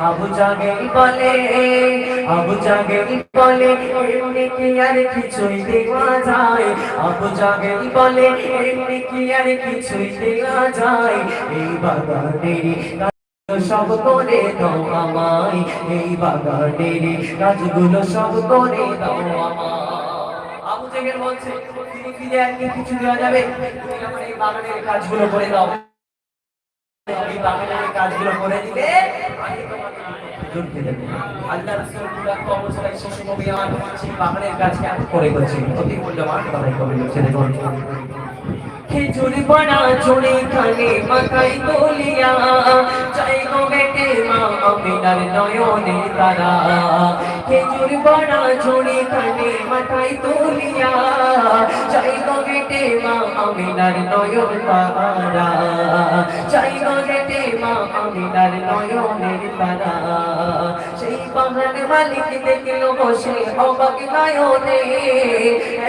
আবু জাগেল বলে? আবু জাগেল বলে? এমনি কি আর কিছুই দেওয়া যায়? আবু জাগেল বলে? এমনি কি আর কিছুই দেওয়া যায়? এই বাগানের সব করে দাও আমায়। এই বাগানের কাজগুলো সব করে দাও আমায়। বলছে, ফিরে ফিরে একদিন কিছু দেওয়া যাবে? আমার এই বাগানের কাজগুলো করে দাও। এই বাগানের কাজগুলো করে দিলে আমি তোমাকে হুজুর দিয়ে আল্লাহ রাসূল পুরা কর্মশালায় শিশু নবী আমার সেই বাগানের কাজকে এত করে করছে অতি মূল্যবান কথাই কবি লিখছে দেখুন। খেজুর বড়া চুড়ি খানে মাথায় তুলিয়া চাই গো বেটে মা আমিনার নয়নে তারা। খেজুর বড়া চুড়ি খানে মাথায় তুলিয়া চাই গো বেটে মা আমিনার নয়ন তারা। চাই গেটে মা আমিনার নয়নের তারা। সেই পাহাড় মালিক দেখল বসে অবাক নয়নে।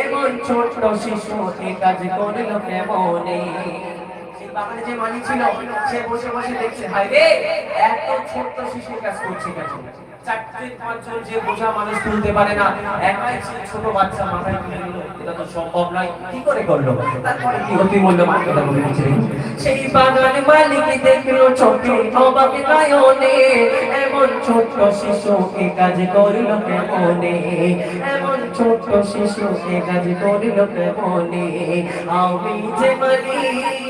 এমন ছোট্ট শিশু কাজ করল কেমনে? বাগানে যে মালিক ছিল, সে বসে বসে দেখছে, হায় রে, এত ছোট্ট শিশু কাজ করছে কেন? চারটে পাঁচজন যে বোঝা মানুষ তুলতে পারে না, একাই সে ছোট বাচ্চা মাথায় তুলে নিল, এটা তো সম্ভব নয়। কি করে করল? তারপরে কি অতি মূল্যবান কথা বলে সেই বাগান মালিক দেখল চোখে অবাক নয়নে, এমন ছোট্ট শিশু এ কাজ করল কেমনে? এমন ছোট্ট শিশু এ কাজ করল কেমনে? আমি যে মালিক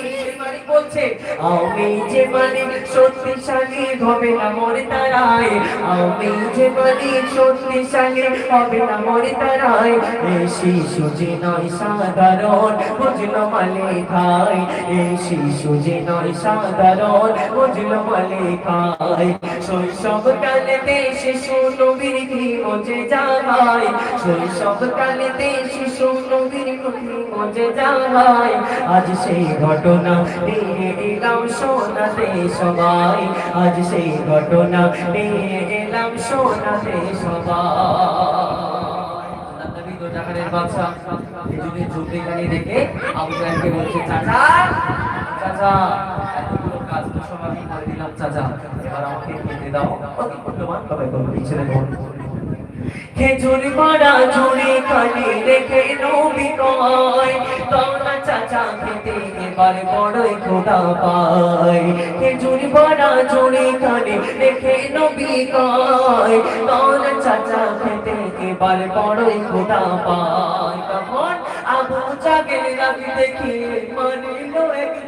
বলছে, আমি যে মালিক শক্তিশালী হবে না মরে তারায়। আমি যে মালিক শক্তিশালী হবে না মরে তারায়। এই শিশু যে নয় সাধারণ, বুঝলো মালিকায়। এই শিশু যে নয় সাধারণ, বুঝলো মালিকায়। শৈশব কালেতে শিশু নবীর কি মজে যায় শৈশব কালেতে শিশু নবীর কি যায় আজ সেই ঘটনা নিয়ে এলাম শোনাতে সবাই। আজ সেই ঘটনা নিয়ে এলাম শোনাতে সবাই। ঝুপড়ি গানি দেখে আবু জাহেলকে বলছে, চাচা চাচা সব আমি করে দিলাম তবে পাড়া কালি রেখে নবী কয় তোমরা চাচা খেতে এবার বড়ই খোদা পায়। খেজুর পাড়া ঝুড়ি কালি রেখে নবী কয় তোমরা চাচা খেতে এবার বড়ই খোদা পায়। তখন আবু জাগের রাবি দেখি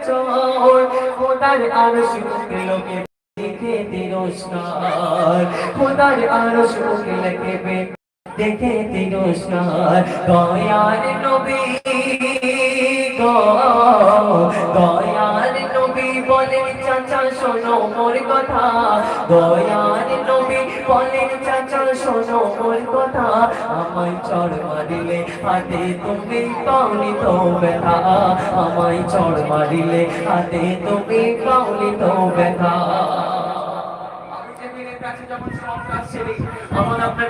চোর। খোদার আরশ লোকে দেখে তিরস্কার দয়ার নবী দয়ার নবী বলেন, চাচা, শোনো মোর কথা। দয়ার নবী বলেন, চাচা, শোনো মোর কথা। আমায় চড় মারিলে হাতে তুমি পাওনি তো ব্যথা। আমায় চড় মারিলে হাতে তুমি পাওনি তো ব্যথা। আমার আপনার